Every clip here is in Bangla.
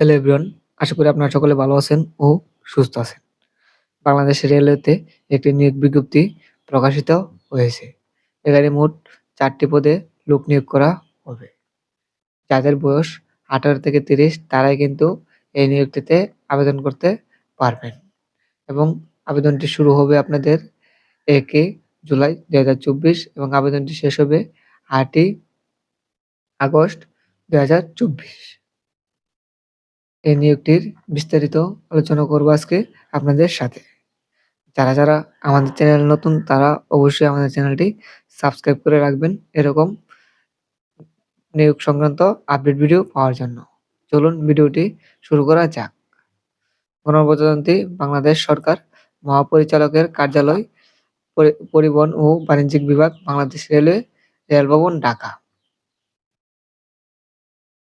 হ্যালো এভরিওয়ান আশা করি আপনারা সকলে ভালো আছেন ও সুস্থ আছেন। বাংলাদেশ রেলওয়েতে একটি নিয়োগ বিজ্ঞপ্তি প্রকাশিত হয়েছে। এখানে মোট চারটি পদে লোক নিয়োগ করা হবে। যাদের বয়স আঠারো থেকে তিরিশ, তারাই কিন্তু এই নিয়োগটিতে আবেদন করতে পারবেন। এবং আবেদনটি শুরু হবে আপনাদের একে জুলাই দু হাজার চব্বিশ এবং আবেদনটি শেষ হবে আটই আগস্ট দু হাজার চব্বিশ। এই নিয়োগটির বিস্তারিত আলোচনা করব আজকে আপনাদের সাথে। যারা যারা আমাদের চ্যানেল নতুন, তারা অবশ্যই আমাদের চ্যানেলটি সাবস্ক্রাইব করে রাখবেন এরকম নিয়োগ সংক্রান্ত আপডেট ভিডিও পাওয়ার জন্য। চলুন ভিডিওটি শুরু করা যাক। গণপ্রজাতন্ত্রী বাংলাদেশ সরকার মহাপরিচালকের কার্যালয় পরিবহন ও বাণিজ্যিক বিভাগ বাংলাদেশ রেলওয়ে রেলভবন, ঢাকা।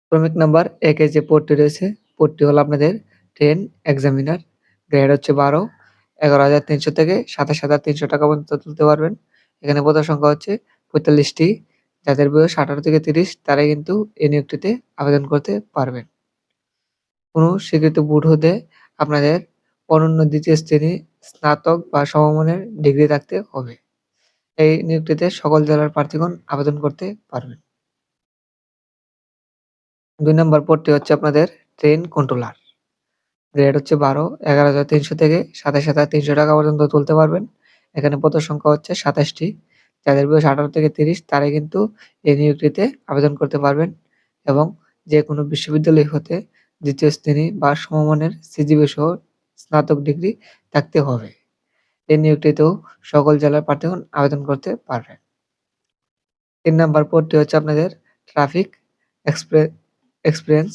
ক্রমিক নাম্বার একে যে পোর্টটি রয়েছে পোর্টটি হলো আপনাদের ট্রেন এক্সামিনার গ্রেড হচ্ছে বারো, এগারো হাজার তিনশো থেকে সাতাশ হাজার তিনশো টাকা পর্যন্ত তুলতে পারবেন। এখানে পদের সংখ্যা হচ্ছে পঁয়তাল্লিশটি, যাদের বয়স আঠারো থেকে তিরিশ, তারাই কিন্তু এই নিয়োগটিতে আবেদন করতে পারবেন। কোনো স্বীকৃত বোর্ড হতে আপনাদের অনন্য দ্বিতীয় শ্রেণি স্নাতক বা সমমানের ডিগ্রি থাকতে হবে। এই নিয়োগটিতে সকল জেলার প্রার্থীগণ আবেদন করতে পারবেন। দুই নম্বর পদটি হচ্ছে আপনাদের ট্রেন কন্ট্রোলার। গ্রেড হচ্ছে বারো, এগারো হাজার তিনশো থেকে সাতাশ হাজার তিনশো টাকা পর্যন্ত তুলতে পারবেন। এখানে পদের সংখ্যা হচ্ছে সাতাশটি। যাদের বয়স আঠারো থেকে তিরিশ, তারাই কিন্তু এই নিয়োগটিতে আবেদন করতে পারবেন এবং যে কোনো বিশ্ববিদ্যালয় হতে দ্বিতীয় শ্রেণি বা সমমানের সিজিবি সহ স্নাতক ডিগ্রি থাকতে হবে। এই নিয়োগটিতেও সকল জেলার প্রার্থীগণ আবেদন করতে পারবেন। তিন নাম্বার পদটি হচ্ছে আপনাদের ট্রাফিক এক্সপ্রে এক্সপিরিয়েন্স।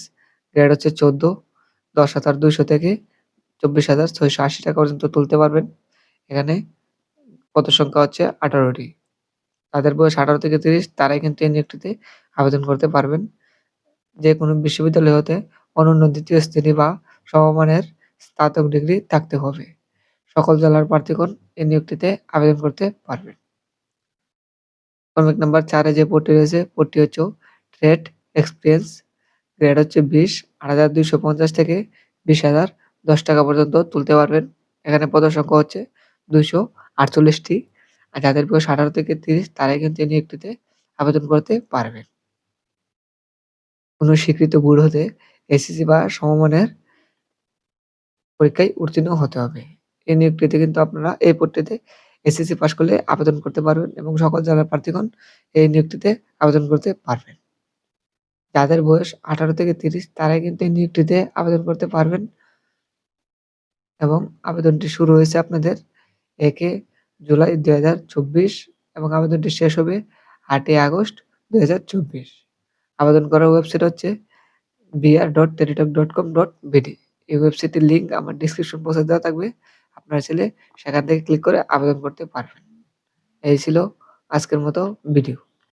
গ্রেড হচ্ছে চোদ্দ, দশ হাজার দুইশো থেকে চব্বিশ হাজার ছয়শো আশি টাকা পর্যন্ত তুলতে পারবেন। এখানে কত সংখ্যা হচ্ছে আঠারোটি। তাদের বয়স আঠারো থেকে তিরিশ, তারাই কিন্তু নিয়োগটিতে আবেদন করতে পারবেন। যে কোনো বিশ্ববিদ্যালয় হতে অনন্য দ্বিতীয় শ্রেণি বা সমমানের স্নাতক ডিগ্রি থাকতে হবে। সকল জেলার প্রার্থীগণ এই নিয়োগটিতে আবেদন করতে পারবেন। ক্রমিক নাম্বার চারে যে পোর্টটি রয়েছে পোর্টটি হচ্ছে ট্রেড এক্সপিরিয়েন্স গ্রেড হচ্ছে বিশ, আট হাজার দুইশো পঞ্চাশ থেকে বিশ হাজার দশ টাকা পর্যন্ত তুলতে পারবেন। এখানে পদ সংখ্যা হচ্ছে দুইশো আটচল্লিশটি। আর যাদের বয়স আঠারো থেকে তিরিশ, তারাই কিন্তু এই নিয়োগটিতে আবেদন করতে পারবেন। কোনো স্বীকৃত বোর্ড হতে এসএসসি বা সমমানের পরীক্ষায় উত্তীর্ণ হতে হবে। এই নিয়োগটিতে কিন্তু আপনারা এই পদটিতে এসএসসি পাস করলে আবেদন করতে পারবেন এবং সকল জেলার প্রার্থীগণ এই নিয়োগটিতে আবেদন করতে পারবেন। যাদের বয়স আঠারো থেকে তিরিশ, তারাই কিন্তু এই নিয়োগটিতে আবেদন করতে পারবেন। এবং আবেদনটি শুরু হয়েছে আপনাদের একে জুলাই দুই হাজার চব্বিশ এবং আবেদনটি শেষ হবে আটই আগস্ট দুই হাজার চব্বিশ। আবেদন করার ওয়েবসাইট হচ্ছে BR dot Teletalk dot com dot BD এই ওয়েবসাইটের লিঙ্ক আমার ডিসক্রিপশন বক্সে দেওয়া থাকবে। আপনারা ছেলে সেখান থেকে ক্লিক করে আবেদন করতে পারবেন। এই ছিল আজকের মতো ভিডিও।